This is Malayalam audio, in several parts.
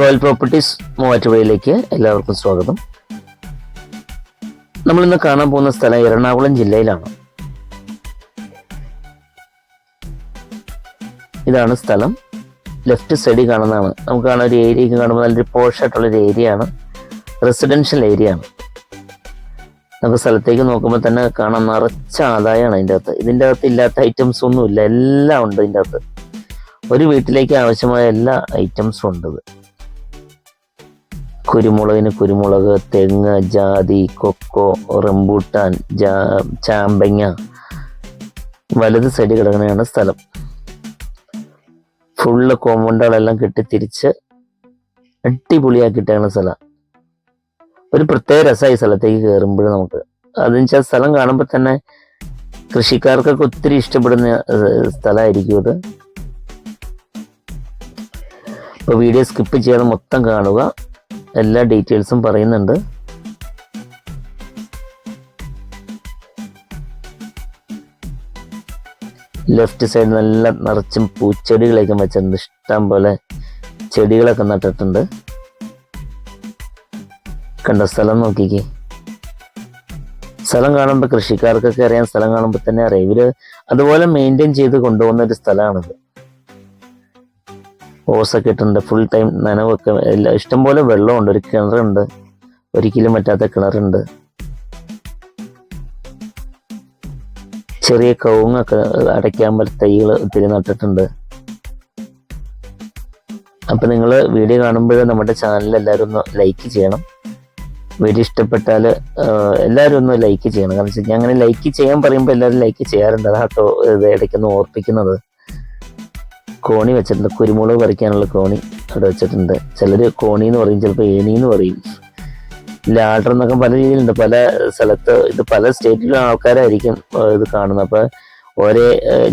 റോയൽ പ്രോപ്പർട്ടീസ് മൂവാറ്റുപുഴയിലേക്ക് എല്ലാവർക്കും സ്വാഗതം. നമ്മൾ ഇന്ന് കാണാൻ പോകുന്ന സ്ഥലം എറണാകുളം ജില്ലയിലാണ്. ഇതാണ് സ്ഥലം. ലെഫ്റ്റ് സൈഡിൽ കാണുന്നതാണ്. നമുക്ക് കാണാൻ ഒരു ഏരിയ കാണുമ്പോൾ നല്ലൊരു പോഷായിട്ടുള്ള ഒരു ഏരിയ ആണ്. റെസിഡൻഷ്യൽ ഏരിയ ആണ്. നമുക്ക് സ്ഥലത്തേക്ക് നോക്കുമ്പോൾ തന്നെ കാണാൻ നിറച്ച ആദായമാണ് ഇതിന്റെ അകത്ത്. ഇതിന്റെ അകത്ത് ഇല്ലാത്ത ഐറ്റംസ് ഒന്നുമില്ല. എല്ലാം ഉണ്ട് ഇതിന്റെ അകത്ത്. ഒരു വീട്ടിലേക്ക് ആവശ്യമായ എല്ലാ ഐറ്റംസും ഉണ്ട്. കുരുമുളകിന് കുരുമുളക് തെങ്ങ് ജാതി കൊക്കോ റംബൂട്ടാൻ ജാ ചാമ്പങ്ങ. വലത് സൈഡ് കിടക്കുന്നതാണ് സ്ഥലം. ഫുള്ള് കോമ്പൗണ്ടുകളെല്ലാം കെട്ടിത്തിരിച്ച് അടിപൊളിയാക്കിയിട്ടാണ് സ്ഥലം. ഒരു പ്രത്യേക രസമായി സ്ഥലത്തേക്ക് കയറുമ്പോൾ നമുക്ക്. അതെന്ന് വെച്ചാൽ സ്ഥലം കാണുമ്പോൾ തന്നെ കൃഷിക്കാർക്കൊക്കെ ഒത്തിരി ഇഷ്ടപ്പെടുന്ന സ്ഥലമായിരിക്കും അത്. ഇപ്പൊ വീഡിയോ സ്കിപ്പ് ചെയ്യാതെ മൊത്തം കാണുക. എല്ലാ ഡീറ്റെയിൽസും പറയുന്നുണ്ട്. ലെഫ്റ്റ് സൈഡ് നല്ല നിറച്ചും പൂച്ചെടികളൊക്കെ വെച്ചിട്ടുണ്ട്. ഇഷ്ടം പോലെ ചെടികളൊക്കെ നട്ടിട്ടുണ്ട്. കണ്ട സ്ഥലം നോക്കിക്കേ. സ്ഥലം കാണുമ്പോൾ കൃഷിക്കാർക്കൊക്കെ അറിയാം. സ്ഥലം കാണുമ്പോൾ തന്നെ അറിയാം. ഇവർ അതുപോലെ മെയിന്റെയിൻ ചെയ്ത് കൊണ്ടുപോകുന്ന ഒരു സ്ഥലമാണിത്. ഓസൊക്കെ ഇട്ടിട്ടുണ്ട് ഫുൾ ടൈം നനവൊക്കെ എല്ലാം ഇഷ്ടംപോലെ വെള്ളമുണ്ട്. ഒരു കിണറുണ്ട്. ഒരിക്കലും പറ്റാത്ത കിണറുണ്ട്. ചെറിയ കവുങ്ങൊക്കെ അടയ്ക്കാൻ പറ്റുന്ന തൈകൾ ഒത്തിരി നട്ടിട്ടുണ്ട്. അപ്പം നിങ്ങൾ വീഡിയോ കാണുമ്പോൾ നമ്മുടെ ചാനൽ എല്ലാവരും ഒന്ന് ലൈക്ക് ചെയ്യണം. വീഡിയോ ഇഷ്ടപ്പെട്ടാൽ എല്ലാവരും ഒന്ന് ലൈക്ക് ചെയ്യണം. കാരണം വെച്ചാൽ അങ്ങനെ ലൈക്ക് ചെയ്യാൻ പറയുമ്പോൾ എല്ലാവരും ലൈക്ക് ചെയ്യാറുണ്ട്. അതാട്ടോ ഇത് ഇടയ്ക്കൊന്ന് ഓർപ്പിക്കുന്നത്. കോണി വെച്ചിട്ടുണ്ട്. കുരുമുളക് പറിക്കാനുള്ള കോണി അവിടെ വെച്ചിട്ടുണ്ട്. ചിലർ കോണി എന്ന് പറയും ചിലപ്പോൾ ഏണി എന്ന് പറയും ലാഡർ എന്നൊക്കെ പല രീതിയിലുണ്ട്. പല സ്ഥലത്ത് ഇത് പല സ്റ്റേറ്റിലും ആൾക്കാരായിരിക്കും ഇത് കാണുന്നത്. അപ്പോൾ ഓരോ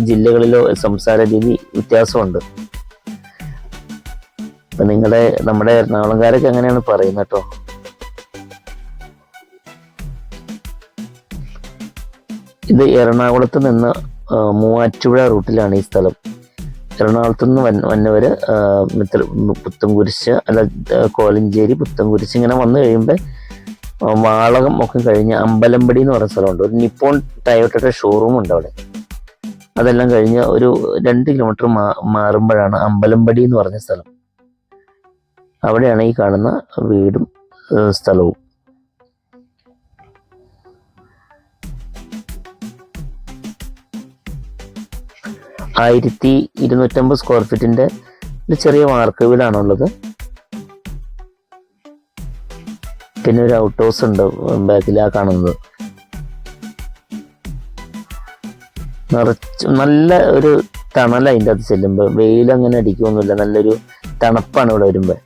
ജില്ലകളിലോ സംസാര രീതി വ്യത്യാസമുണ്ട്. അപ്പം നിങ്ങളുടെ നമ്മുടെ എറണാകുളംകാരൊക്കെ അങ്ങനെയാണ് പറയുന്നത് കേട്ടോ? ഇത് എറണാകുളത്ത് നിന്ന് മൂവാറ്റുപുഴ റൂട്ടിലാണ് ഈ സ്ഥലം. എറണാകുളത്ത് നിന്ന് വന്ന മിത്ര പുത്തൻകുരിശ് അല്ല കോലഞ്ചേരി പുത്തൻകുരിശ് ഇങ്ങനെ വന്നു കഴിയുമ്പോൾ വാളകം ഒക്കെ കഴിഞ്ഞ് അമ്പലമ്പടി എന്ന് പറയുന്ന സ്ഥലമുണ്ട്. ഒരു നിപ്പോൺ ടയോട്ടയുടെ ഷോറൂം ഉണ്ട് അവിടെ. അതെല്ലാം കഴിഞ്ഞ് ഒരു രണ്ട് കിലോമീറ്റർ മാ മാറുമ്പോഴാണ് അമ്പലമ്പടി എന്ന് പറഞ്ഞ സ്ഥലം. അവിടെയാണ് ഈ കാണുന്ന വീടും സ്ഥലവും. ആയിരത്തി ഇരുന്നൂറ്റമ്പത് സ്ക്വയർ ഫീറ്റിന്റെ ഒരു ചെറിയ വാർക്ക് വീടാണുള്ളത്. പിന്നെ ഒരു ഔട്ട് ഹൗസ് ഉണ്ട് ബാക്കിലാ കാണുന്നത്. നിറച്ച് നല്ല ഒരു തണല അതിന്റെ അകത്ത് ചെല്ലുമ്പോൾ വെയിലങ്ങനെ അടിക്കുകയൊന്നുമില്ല നല്ലൊരു തണുപ്പാണ് ഇവിടെ വരുമ്പോൾ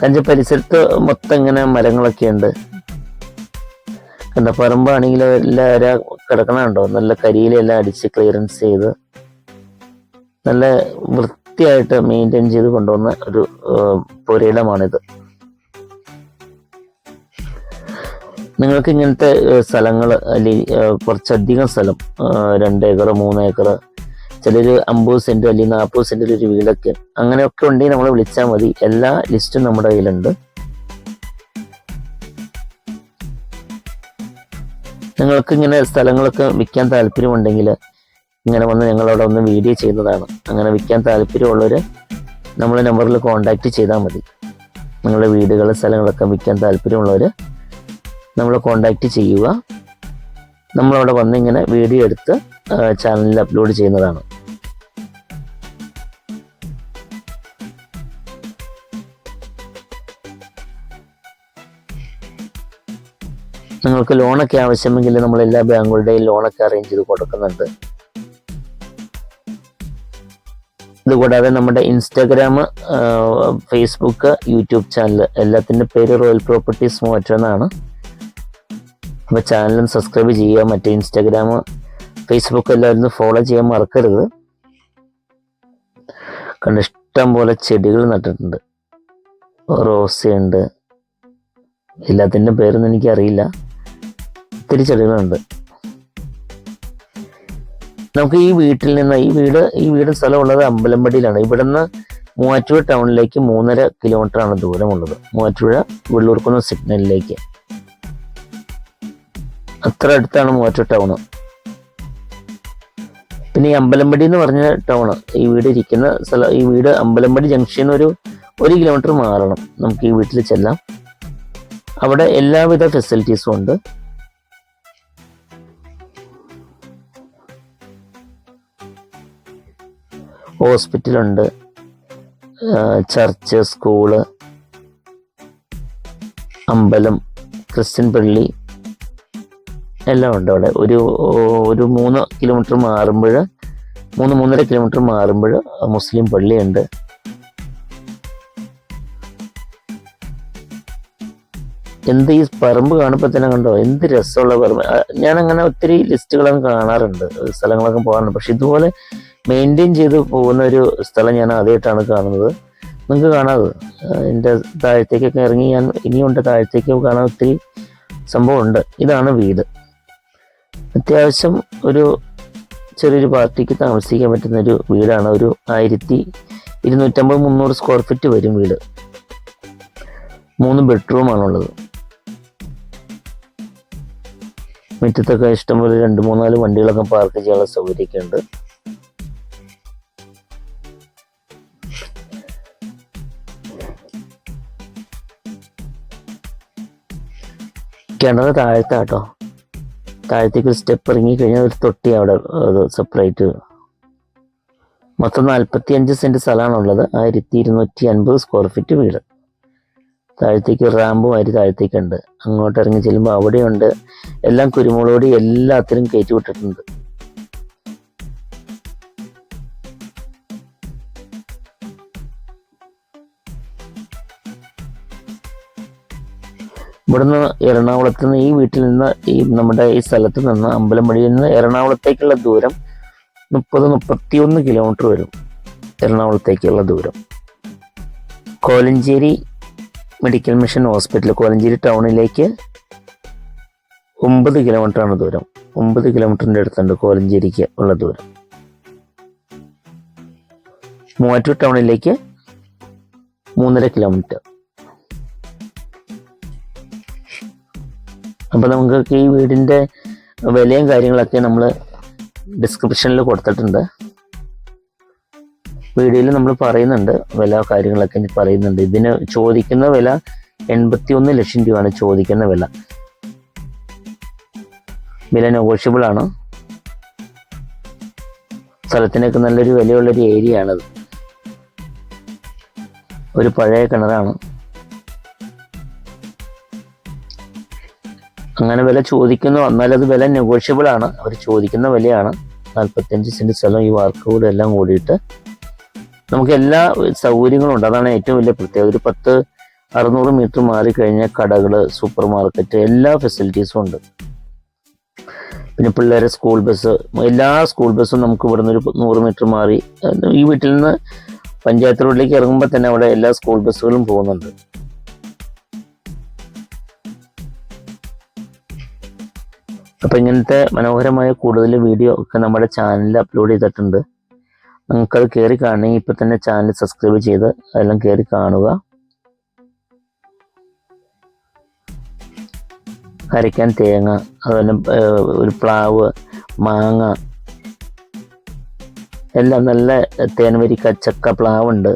കഞ്ച പരിസരത്ത് മൊത്തം ഇങ്ങനെ മരങ്ങളൊക്കെ ഉണ്ട്. കണ്ട പറമ്പാണെങ്കിൽ എല്ലാവരും കിടക്കണുണ്ടോ നല്ല കരിയിലെല്ലാം അടിച്ച് ക്ലിയറൻസ് ചെയ്ത് നല്ല വൃത്തിയായിട്ട് മെയിന്റെയിൻ ചെയ്ത് കൊണ്ടുവന്ന ഒരു പുരയിടമാണിത്. നിങ്ങൾക്ക് ഇങ്ങനത്തെ സ്ഥലങ്ങൾ അല്ലെങ്കിൽ കുറച്ചധികം സ്ഥലം രണ്ട് ഏക്കർ മൂന്ന് ഏക്കർ ചിലർ അമ്പത് സെന്റ് അല്ലെങ്കിൽ നാൽപ്പത് സെന്റിൽ ഒരു വീടൊക്കെ അങ്ങനെയൊക്കെ ഉണ്ടെങ്കിൽ നമ്മൾ വിളിച്ചാൽ മതി. എല്ലാ ലിസ്റ്റും നമ്മുടെ കയ്യിലുണ്ട്. നിങ്ങൾക്ക് ഇങ്ങനെ സ്ഥലങ്ങളൊക്കെ വിൽക്കാൻ താല്പര്യമുണ്ടെങ്കിൽ ഇങ്ങനെ വന്ന് ഞങ്ങളവിടെ ഒന്ന് വീഡിയോ ചെയ്തതാണ്. അങ്ങനെ വിൽക്കാൻ താല്പര്യമുള്ളവർ നമ്മളെ നമ്പറിൽ കോൺടാക്റ്റ് ചെയ്താൽ മതി. നിങ്ങളുടെ വീടുകൾ സ്ഥലങ്ങളൊക്കെ വിൽക്കാൻ താല്പര്യമുള്ളവർ നമ്മൾ കോൺടാക്റ്റ് ചെയ്യുക. നമ്മളവിടെ വന്ന് ഇങ്ങനെ വീഡിയോ എടുത്ത് ചാനലിൽ അപ്ലോഡ് ചെയ്യുന്നതാണ്. നിങ്ങൾക്ക് ലോണൊക്കെ ആവശ്യമെങ്കിൽ നമ്മൾ എല്ലാ ബാങ്കുകളുടെയും ലോണൊക്കെ അറേഞ്ച് ചെയ്ത് കൊടുക്കുന്നുണ്ട്. ഇതുകൂടാതെ നമ്മുടെ ഇൻസ്റ്റാഗ്രാം ഫേസ്ബുക്ക് യൂട്യൂബ് ചാനൽ എല്ലാത്തിന്റെ പേര് റോയൽ പ്രോപ്പർട്ടീസ് മൂവറ്റെന്നാണ് അപ്പോൾ ചാനലും സബ്സ്ക്രൈബ് ചെയ്യുക മറ്റേ ഇൻസ്റ്റാഗ്രാം ഫേസ്ബുക്ക് എല്ലാവരും ഫോളോ ചെയ്യാൻ മറക്കരുത്. കണ്ട് ഇഷ്ടം പോലെ ചെടികൾ നട്ടിട്ടുണ്ട്. റോസയുണ്ട് എല്ലാത്തിന്റെ പേരൊന്നും എനിക്കറിയില്ല. ഒത്തിരി ചെടികളുണ്ട്. നമുക്ക് ഈ വീട്ടിൽ നിന്ന് ഈ വീട് ഈ വീട് സ്ഥലമുള്ളത് അമ്പലമ്പടിയിലാണ്. ഇവിടുന്ന് മൂവാറ്റുപുഴ ടൗണിലേക്ക് മൂന്നര കിലോമീറ്റർ ആണ് ദൂരമുള്ളത്. മൂവാറ്റുപുഴ വെള്ളൂർക്കുന്ന സിഗ്നലിലേക്ക്. അത്ര അടുത്താണ് മൂവാറ്റുപുഴ ടൗണ്. പിന്നെ ഈ അമ്പലമ്പടി എന്ന് പറഞ്ഞ ടൗണ് ഈ വീട് ഇരിക്കുന്ന സ്ഥലം ഈ വീട് അമ്പലമ്പടി ജംഗ്ഷൻ ഒരു ഒരു കിലോമീറ്റർ മാറണം. നമുക്ക് ഈ വീട്ടിൽ ചെല്ലാം. അവിടെ എല്ലാവിധ ഫെസിലിറ്റീസും ഉണ്ട്. ഹോസ്പിറ്റലുണ്ട്. ചർച്ച് സ്കൂൾ അമ്പലം ക്രിസ്ത്യൻ പള്ളി എല്ലാം ഉണ്ട് അവിടെ. ഒരു ഒരു മൂന്ന് കിലോമീറ്റർ മാറുമ്പോൾ മൂന്ന് മൂന്നര കിലോമീറ്റർ മാറുമ്പോൾ മുസ്ലിം പള്ളിയുണ്ട്. എന്ത് ഈ പറമ്പ് കാണുമ്പോൾ തന്നെ കണ്ടോ? എന്ത് രസമുള്ള പറമ്പ്. ഞാനങ്ങനെ ഒത്തിരി ലിസ്റ്റുകളൊക്കെ കാണാറുണ്ട്. സ്ഥലങ്ങളൊക്കെ പോകാറുണ്ട്. പക്ഷെ ഇതുപോലെ മെയിന്റെയിൻ ചെയ്ത് പോകുന്ന ഒരു സ്ഥലം ഞാൻ ആദ്യമായിട്ടാണ് കാണുന്നത്. നിങ്ങൾക്ക് കാണാതെ എന്റെ താഴത്തേക്കൊക്കെ ഇറങ്ങി ഞാൻ ഇനിയുണ്ട്. താഴത്തേക്ക് കാണാൻ ഒത്തിരി സംഭവമുണ്ട്. ഇതാണ് വീട്. അത്യാവശ്യം ഒരു ചെറിയൊരു പാർട്ടിക്ക് താമസിക്കാൻ പറ്റുന്ന ഒരു വീടാണ്. ഒരു ആയിരത്തി ഇരുന്നൂറ്റമ്പത് മുന്നൂറ് സ്ക്വയർ ഫീറ്റ് വരും വീട്. മൂന്ന് ബെഡ്റൂമാണുള്ളത് മുറ്റത്തൊക്കെ ഇഷ്ടംപോലെ രണ്ട് മൂന്നാൽ വണ്ടികളൊക്കെ പാർക്ക് ചെയ്യാനുള്ള സൗകര്യമൊക്കെ ഉണ്ട്. കിണറ് താഴ്ത്താട്ടോ. താഴത്തേക്ക് ഒരു സ്റ്റെപ്പ് ഇറങ്ങി കഴിഞ്ഞാൽ ഒരു തൊട്ടി അവിടെ സെപ്പറേറ്റ് മൊത്തം നാൽപ്പത്തി അഞ്ച് സെന്റ് സ്ഥലമാണുള്ളത് ആയിരത്തി ഇരുന്നൂറ്റി അൻപത് സ്ക്വയർ ഫീറ്റ് വീട്. താഴത്തേക്ക് റാമ്പും ആയിട്ട് താഴത്തേക്കുണ്ട് അങ്ങോട്ട് ഇറങ്ങി ചെല്ലുമ്പോൾ അവിടെയുണ്ട്. എല്ലാം കുരുമുളകോടി എല്ലാത്തിനും കയറ്റി വിട്ടിട്ടുണ്ട്. ഇവിടുന്ന് എറണാകുളത്ത് നിന്ന് ഈ വീട്ടിൽ നിന്ന് ഈ നമ്മുടെ ഈ സ്ഥലത്ത് നിന്ന് അമ്പലമടിയിൽ നിന്ന് എറണാകുളത്തേക്കുള്ള ദൂരം മുപ്പത് മുപ്പത്തിയൊന്ന് കിലോമീറ്റർ വരും. എറണാകുളത്തേക്കുള്ള ദൂരം. Kolenchery medical mission hospital Kolenchery ടൗണിലേക്ക് ഒമ്പത് ആണ് ദൂരം. ഒമ്പത് കിലോമീറ്ററിന്റെ അടുത്തുണ്ട് കോലഞ്ചേരിക്ക് ഉള്ള ദൂരം. മൂവാറ്റൂർ ടൗണിലേക്ക് മൂന്നര കിലോമീറ്റർ. അപ്പോൾ നമുക്ക് ഈ വീടിന്റെ വിലയും കാര്യങ്ങളൊക്കെ നമ്മൾ ഡിസ്ക്രിപ്ഷനിൽ കൊടുത്തിട്ടുണ്ട്. വീഡിയോയിൽ നമ്മൾ പറയുന്നുണ്ട് വില കാര്യങ്ങളൊക്കെ പറയുന്നുണ്ട്. ഇതിന് ചോദിക്കുന്ന വില എൺപത്തി ഒന്ന് ലക്ഷം രൂപയാണ് ചോദിക്കുന്ന വില. വില നെഗോഷ്യബിൾ ആണ്. സ്ഥലത്തിനൊക്കെ നല്ലൊരു വിലയുള്ളൊരു ഏരിയ ആണത്. ഒരു പഴയ കിണറാണ്. അങ്ങനെ വില ചോദിക്കുന്നു. എന്നാൽ അത് വില നെഗോഷ്യബിൾ ആണ്. അവർ ചോദിക്കുന്ന വിലയാണ്. നാൽപ്പത്തഞ്ച് സെന്റ് സ്ഥലം ഈ വാർക്ക് കൂടെ എല്ലാം കൂടിയിട്ട്. നമുക്ക് എല്ലാ സൗകര്യങ്ങളും ഉണ്ട്. അതാണ് ഏറ്റവും വലിയ പ്രത്യേകത. ഒരു പത്ത് അറുന്നൂറ് മീറ്റർ മാറി കഴിഞ്ഞാൽ കടകൾ സൂപ്പർ മാർക്കറ്റ് എല്ലാ ഫെസിലിറ്റീസും ഉണ്ട്. പിന്നെ പിള്ളേരെ സ്കൂൾ ബസ് എല്ലാ സ്കൂൾ ബസ്സും നമുക്ക് ഇവിടുന്ന് ഒരു നൂറ് മീറ്റർ മാറി. ഈ വീട്ടിൽ നിന്ന് പഞ്ചായത്ത് റോഡിലേക്ക് ഇറങ്ങുമ്പോൾ തന്നെ അവിടെ എല്ലാ സ്കൂൾ ബസ്സുകളും പോകുന്നുണ്ട്. അപ്പോൾ ഇങ്ങനത്തെ മനോഹരമായ കൂടുതൽ വീഡിയോ ഒക്കെ നമ്മുടെ ചാനലിൽ അപ്ലോഡ് ചെയ്തിട്ടുണ്ട്. നിങ്ങൾക്കത് കയറി കാണണമെങ്കിൽ ഇപ്പം തന്നെ ചാനൽ സബ്സ്ക്രൈബ് ചെയ്ത് അതെല്ലാം കയറി കാണുക. അരയ്ക്കാൻ തേങ്ങ അതുപോലെ ഒരു പ്ലാവ് മാങ്ങ എല്ലാം നല്ല തേൻവരിക്ക ചക്ക പ്ലാവുണ്ട്.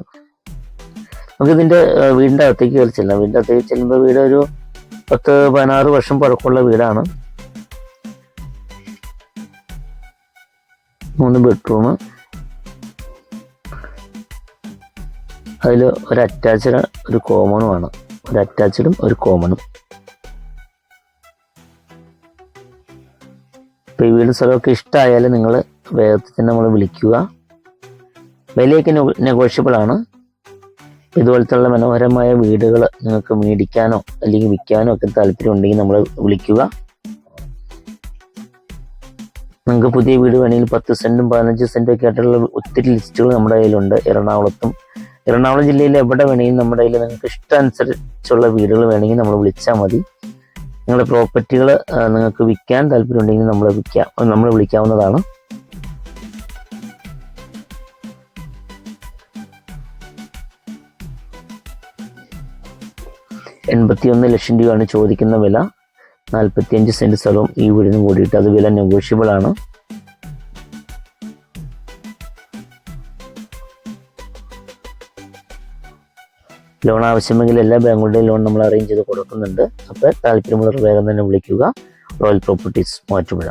നമുക്ക് ഇതിന്റെ വീടിന്റെ അകത്തേക്ക് കയറി ചെല്ലാം. വീടിന്റെ അകത്തേക്ക് ചെല്ലുമ്പോൾ വീട് ഒരു പത്ത് പതിനാറ് വർഷം പഴക്കമുള്ള വീടാണ്. മൂന്ന് ബെഡ്റൂം അതിൽ ഒരു അറ്റാച്ച്ഡ് ഒരു കോമണും ആണ് ഒരു അറ്റാച്ച്ഡും ഒരു കോമണും ഇപ്പോൾ ഈ വീടും സ്ഥലമൊക്കെ ഇഷ്ടമായാൽ നിങ്ങൾ വേഗത്തിൽ തന്നെ നമ്മൾ വിളിക്കുക. വിലയൊക്കെ നെഗോഷ്യബിൾ ആണ്. ഇതുപോലത്തുള്ള മനോഹരമായ വീടുകൾ നിങ്ങൾക്ക് മേടിക്കാനോ അല്ലെങ്കിൽ വിൽക്കാനോ ഒക്കെ താല്പര്യം ഉണ്ടെങ്കിൽ നമ്മൾ വിളിക്കുക. നിങ്ങൾക്ക് പുതിയ വീട് വേണമെങ്കിൽ പത്ത് സെന്റും പതിനഞ്ച് സെന്റും ഒക്കെ ആയിട്ടുള്ള ഒത്തിരി ലിസ്റ്റുകൾ നമ്മുടെ കയ്യിലുണ്ട്. എറണാകുളത്തും. എറണാകുളം ജില്ലയിൽ എവിടെ വേണമെങ്കിലും നമ്മുടെ കയ്യിൽ നിങ്ങൾക്ക് ഇഷ്ടമനുസരിച്ചുള്ള വീടുകൾ വേണമെങ്കിൽ നമ്മൾ വിളിച്ചാൽ മതി. നിങ്ങളുടെ പ്രോപ്പർട്ടികൾ നിങ്ങൾക്ക് വിൽക്കാൻ താല്പര്യമുണ്ടെങ്കിൽ നമ്മൾ വിൽക്കാം. നമ്മൾ വിളിക്കാവുന്നതാണ്. എൺപത്തിയൊന്ന് ലക്ഷം രൂപയാണ് ചോദിക്കുന്ന വില. നാൽപ്പത്തിയഞ്ച് സെന്റ് സ്ഥലവും ഈ വീടിന് കൂടിയിട്ട് അത് വില നെഗോഷ്യബിൾ ആണ്. ലോൺ ആവശ്യമെങ്കിൽ എല്ലാ ബാങ്കുകളുടെയും ലോൺ നമ്മൾ അറേഞ്ച് ചെയ്ത് കൊടുക്കുന്നുണ്ട്. അപ്പോൾ താല്പര്യമുള്ളവർ വേഗം തന്നെ വിളിക്കുക. Royal properties Mattupuzha.